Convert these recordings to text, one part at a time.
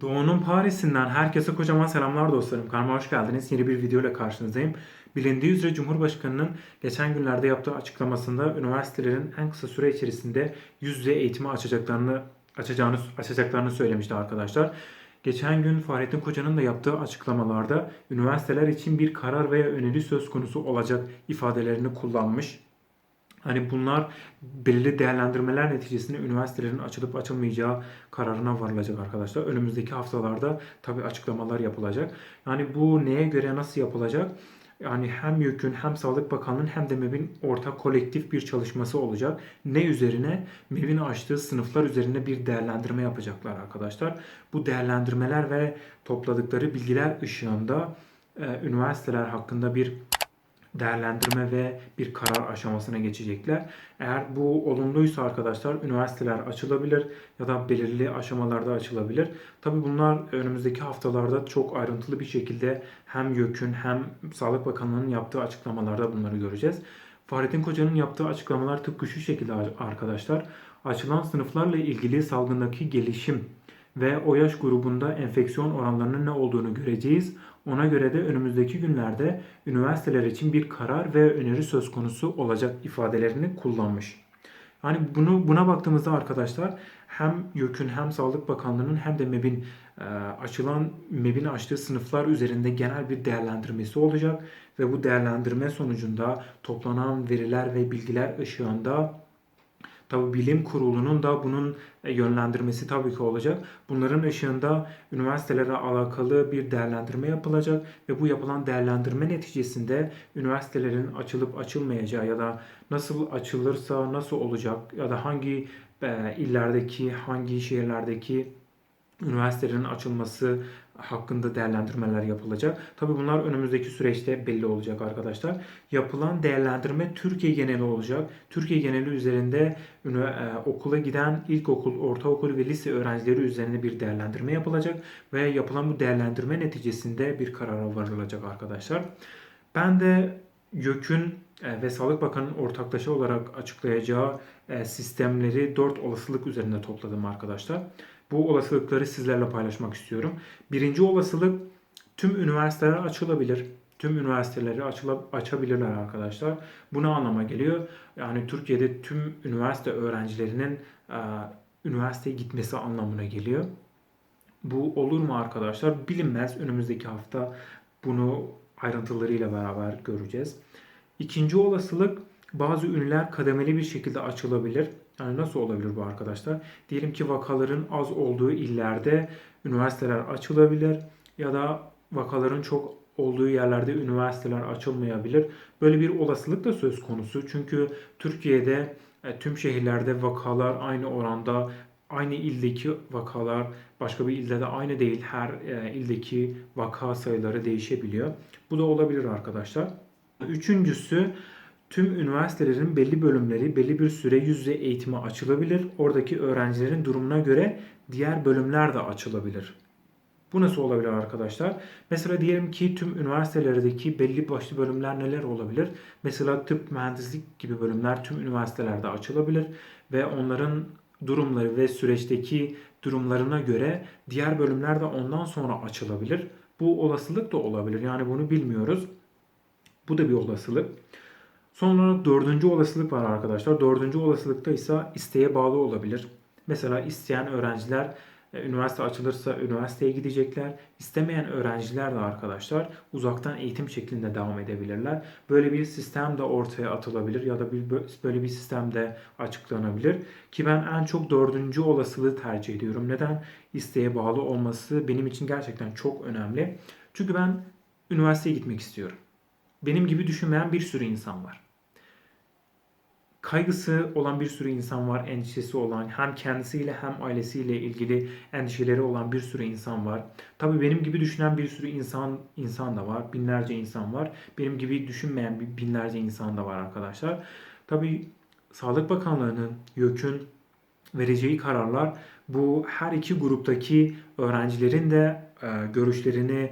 Doğu'nun Paris'inden herkese kocaman selamlar dostlarım. Kanalıma hoş geldiniz. Yeni bir video ile karşınızdayım. Bilindiği üzere Cumhurbaşkanı'nın geçen günlerde yaptığı açıklamasında üniversitelerin en kısa süre içerisinde yüz yüze eğitimi açacaklarını açacağını açacaklarını söylemişti arkadaşlar. Geçen gün Fahrettin Koca'nın da yaptığı açıklamalarda üniversiteler için bir karar veya öneri söz konusu olacak ifadelerini kullanmış. Hani bunlar belirli değerlendirmeler neticesinde üniversitelerin açılıp açılmayacağı kararına varılacak arkadaşlar. Önümüzdeki haftalarda tabi açıklamalar yapılacak. Yani bu neye göre nasıl yapılacak? Yani hem YÖK'ün hem Sağlık Bakanlığı'nın hem de MEB'in ortak kolektif bir çalışması olacak. Ne üzerine? MEB'in açtığı sınıflar üzerine bir değerlendirme yapacaklar arkadaşlar. Bu değerlendirmeler ve topladıkları bilgiler ışığında e, üniversiteler hakkında bir değerlendirme ve bir karar aşamasına geçecekler. Eğer bu olumluysa arkadaşlar üniversiteler açılabilir ya da belirli aşamalarda açılabilir. Tabi bunlar önümüzdeki haftalarda çok ayrıntılı bir şekilde hem YÖK'ün hem Sağlık Bakanlığı'nın yaptığı açıklamalarda bunları göreceğiz. Fahrettin Koca'nın yaptığı açıklamalar tıpkı şu şekilde arkadaşlar. Açılan sınıflarla ilgili salgındaki gelişim ve o yaş grubunda enfeksiyon oranlarının ne olduğunu göreceğiz. Ona göre de önümüzdeki günlerde üniversiteler için bir karar ve öneri söz konusu olacak ifadelerini kullanmış. Hani bunu buna baktığımızda arkadaşlar hem YÖK'ün hem Sağlık Bakanlığı'nın hem de MEB'in e, açılan MEB'in açtığı sınıflar üzerinde genel bir değerlendirmesi olacak ve bu değerlendirme sonucunda toplanan veriler ve bilgiler ışığında Tabi bilim kurulunun da bunun e, yönlendirmesi tabii ki olacak. Bunların ışığında üniversitelere alakalı bir değerlendirme yapılacak ve bu yapılan değerlendirme neticesinde üniversitelerin açılıp açılmayacağı ya da nasıl açılırsa nasıl olacak ya da hangi e, illerdeki, hangi şehirlerdeki üniversitelerin açılması hakkında değerlendirmeler yapılacak. Tabii bunlar önümüzdeki süreçte belli olacak arkadaşlar. Yapılan değerlendirme Türkiye geneli olacak. Türkiye geneli üzerinde e, okula giden ilkokul, ortaokul ve lise öğrencileri üzerinde bir değerlendirme yapılacak ve yapılan bu değerlendirme neticesinde bir karara varılacak arkadaşlar. Ben de YÖK'ün e, ve Sağlık Bakanı'nın ortaklaşa olarak açıklayacağı e, sistemleri 4 olasılık üzerinde topladım arkadaşlar. Bu olasılıkları sizlerle paylaşmak istiyorum. Birinci olasılık tüm üniversiteler açılabilir. Tüm üniversiteleri açabilirler arkadaşlar. Bu ne anlama geliyor? Yani Türkiye'de tüm üniversite öğrencilerinin e, üniversiteye gitmesi anlamına geliyor. Bu olur mu arkadaşlar? Bilinmez. Önümüzdeki hafta bunu ayrıntılarıyla beraber göreceğiz. İkinci olasılık bazı ünlüler kademeli bir şekilde açılabilir. Yani nasıl olabilir bu arkadaşlar? Diyelim ki vakaların az olduğu illerde üniversiteler açılabilir ya da vakaların çok olduğu yerlerde üniversiteler açılmayabilir. Böyle bir olasılık da söz konusu. Çünkü Türkiye'de e, tüm şehirlerde vakalar aynı oranda aynı ildeki vakalar başka bir ilde de aynı değil. Her e, ildeki vaka sayıları değişebiliyor. Bu da olabilir arkadaşlar. Üçüncüsü tüm üniversitelerin belli bölümleri belli bir süre yüz yüze eğitime açılabilir. Oradaki öğrencilerin durumuna göre diğer bölümler de açılabilir. Bu nasıl olabilir arkadaşlar? Mesela diyelim ki tüm üniversitelerdeki belli başlı bölümler neler olabilir? Mesela tıp, mühendislik gibi bölümler tüm üniversitelerde açılabilir ve onların durumları ve süreçteki durumlarına göre diğer bölümler de ondan sonra açılabilir. Bu olasılık da olabilir. Yani bunu bilmiyoruz. Bu da bir olasılık. Son dördüncü olasılık var arkadaşlar. Dördüncü olasılıkta ise isteğe bağlı olabilir. Mesela isteyen öğrenciler e, üniversite açılırsa üniversiteye gidecekler. İstemeyen öğrenciler de arkadaşlar uzaktan eğitim şeklinde devam edebilirler. Böyle bir sistem de ortaya atılabilir ya da bir, böyle bir sistem de açıklanabilir. Ki ben en çok dördüncü olasılığı tercih ediyorum. Neden? İsteğe bağlı olması benim için gerçekten çok önemli. Çünkü ben üniversiteye gitmek istiyorum. Benim gibi düşünmeyen bir sürü insan var kaygısı olan bir sürü insan var, endişesi olan, hem kendisiyle hem ailesiyle ilgili endişeleri olan bir sürü insan var. Tabii benim gibi düşünen bir sürü insan insan da var, binlerce insan var. Benim gibi düşünmeyen binlerce insan da var arkadaşlar. Tabii Sağlık Bakanlığı'nın, YÖK'ün vereceği kararlar bu her iki gruptaki öğrencilerin de görüşlerini,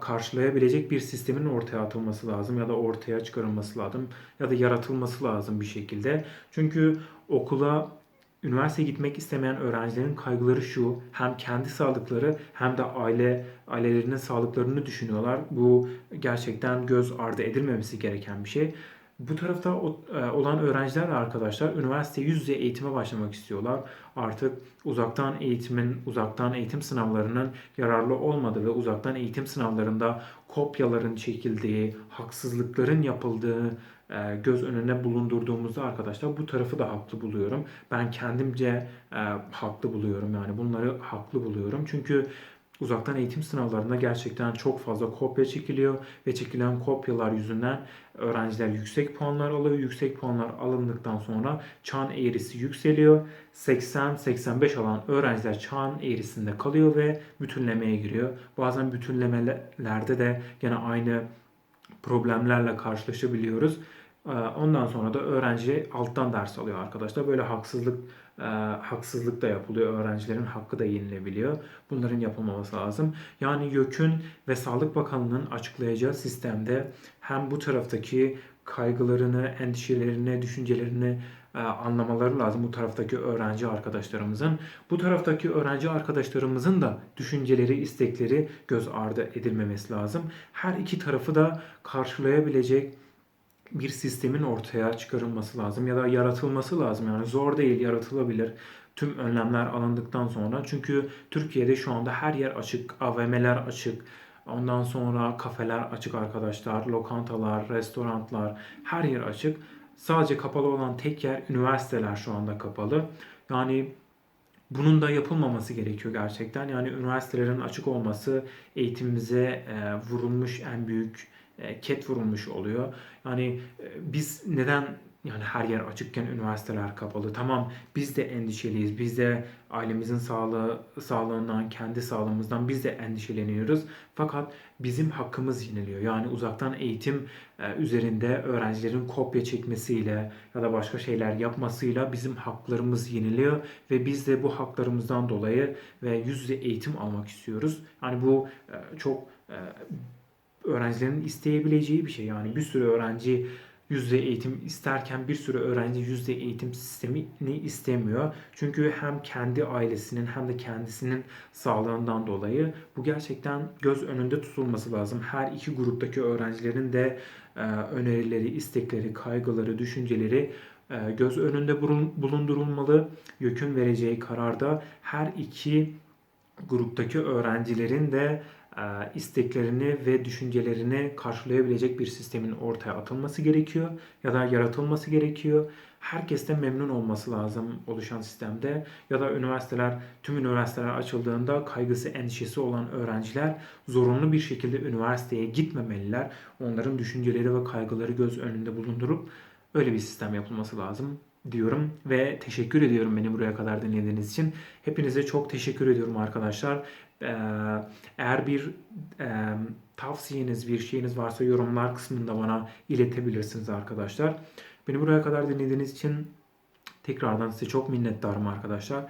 karşılayabilecek bir sistemin ortaya atılması lazım ya da ortaya çıkarılması lazım ya da yaratılması lazım bir şekilde. Çünkü okula üniversiteye gitmek istemeyen öğrencilerin kaygıları şu. Hem kendi sağlıkları hem de aile ailelerinin sağlıklarını düşünüyorlar. Bu gerçekten göz ardı edilmemesi gereken bir şey. Bu tarafta e, olan öğrenciler arkadaşlar üniversite yüz yüze eğitime başlamak istiyorlar. Artık uzaktan eğitimin, uzaktan eğitim sınavlarının yararlı olmadığı ve uzaktan eğitim sınavlarında kopyaların çekildiği, haksızlıkların yapıldığı e, göz önüne bulundurduğumuzda arkadaşlar bu tarafı da haklı buluyorum. Ben kendimce e, haklı buluyorum yani bunları haklı buluyorum. Çünkü uzaktan eğitim sınavlarında gerçekten çok fazla kopya çekiliyor ve çekilen kopyalar yüzünden öğrenciler yüksek puanlar alıyor. Yüksek puanlar alındıktan sonra çan eğrisi yükseliyor. 80-85 alan öğrenciler çan eğrisinde kalıyor ve bütünlemeye giriyor. Bazen bütünlemelerde de gene aynı problemlerle karşılaşabiliyoruz. Ee, Ondan sonra da öğrenci alttan ders alıyor arkadaşlar. Böyle haksızlık e, haksızlık da yapılıyor. Öğrencilerin hakkı da yenilebiliyor. Bunların yapılmaması lazım. Yani YÖK'ün ve Sağlık Bakanlığı'nın açıklayacağı sistemde hem bu taraftaki kaygılarını, endişelerini, düşüncelerini e, anlamaları lazım bu taraftaki öğrenci arkadaşlarımızın. Bu taraftaki öğrenci arkadaşlarımızın da düşünceleri, istekleri göz ardı edilmemesi lazım. Her iki tarafı da karşılayabilecek bir sistemin ortaya çıkarılması lazım ya da yaratılması lazım. Yani zor değil, yaratılabilir. Tüm önlemler alındıktan sonra. Çünkü Türkiye'de şu anda her yer açık, AVM'ler açık. Ondan sonra kafeler açık arkadaşlar, lokantalar, restoranlar, her yer açık. Sadece kapalı olan tek yer üniversiteler şu anda kapalı. Yani bunun da yapılmaması gerekiyor gerçekten. Yani üniversitelerin açık olması eğitimimize e, vurulmuş en büyük ket vurulmuş oluyor. Yani e, biz neden yani her yer açıkken üniversiteler kapalı? Tamam biz de endişeliyiz. Biz de ailemizin sağlığı sağlığından, kendi sağlığımızdan biz de endişeleniyoruz. Fakat bizim hakkımız yeniliyor. Yani uzaktan eğitim e, üzerinde öğrencilerin kopya çekmesiyle ya da başka şeyler yapmasıyla bizim haklarımız yeniliyor ve biz de bu haklarımızdan dolayı ve yüz yüze eğitim almak istiyoruz. Yani bu e, çok e, öğrencilerin isteyebileceği bir şey. Yani bir sürü öğrenci yüzde eğitim isterken bir sürü öğrenci yüzde eğitim sistemini istemiyor. Çünkü hem kendi ailesinin hem de kendisinin sağlığından dolayı bu gerçekten göz önünde tutulması lazım. Her iki gruptaki öğrencilerin de e, önerileri, istekleri, kaygıları, düşünceleri e, göz önünde bulun- bulundurulmalı. YÖK'ün vereceği kararda her iki gruptaki öğrencilerin de isteklerini ve düşüncelerini karşılayabilecek bir sistemin ortaya atılması gerekiyor ya da yaratılması gerekiyor. Herkes de memnun olması lazım oluşan sistemde ya da üniversiteler tüm üniversiteler açıldığında kaygısı endişesi olan öğrenciler zorunlu bir şekilde üniversiteye gitmemeliler. Onların düşünceleri ve kaygıları göz önünde bulundurup öyle bir sistem yapılması lazım diyorum ve teşekkür ediyorum beni buraya kadar dinlediğiniz için. Hepinize çok teşekkür ediyorum arkadaşlar. Eğer bir e, tavsiyeniz, bir şeyiniz varsa yorumlar kısmında bana iletebilirsiniz arkadaşlar. Beni buraya kadar dinlediğiniz için tekrardan size çok minnettarım arkadaşlar.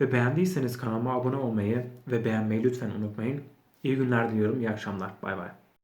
Ve beğendiyseniz kanalıma abone olmayı ve beğenmeyi lütfen unutmayın. İyi günler diliyorum, iyi akşamlar. Bay bay.